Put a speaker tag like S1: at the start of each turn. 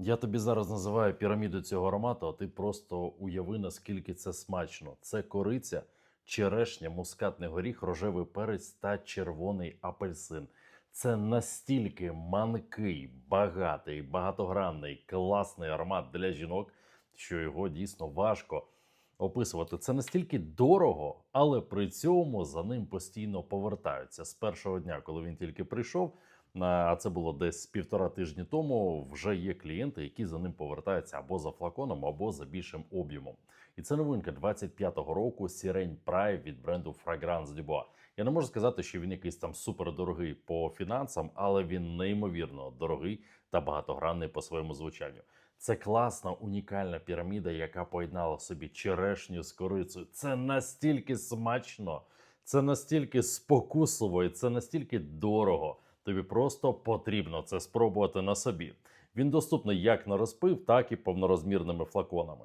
S1: Я тобі зараз називаю піраміду цього аромату, а ти просто уяви, наскільки це смачно. Це кориця, черешня, мускатний горіх, рожевий перець та червоний апельсин. Це настільки манкий, багатий, багатогранний, класний аромат для жінок, що його дійсно важко описувати. Це настільки дорого, але при цьому за ним постійно повертаються з першого дня, коли він тільки прийшов. А це було десь півтора тижні тому. Вже є клієнти, які за ним повертаються або за флаконом, або за більшим об'ємом. І це новинка 25-го року Сірень Прай від бренду Fragrance du Bois. Я не можу сказати, що він якийсь там супердорогий по фінансам, але він неймовірно дорогий та багатогранний по своєму звучанню. Це класна унікальна піраміда, яка поєднала в собі черешню з корицею. Це настільки смачно, це настільки спокусливо, і це настільки дорого. Тобі просто потрібно це спробувати на собі. Він доступний як на розпив, так і повнорозмірними флаконами.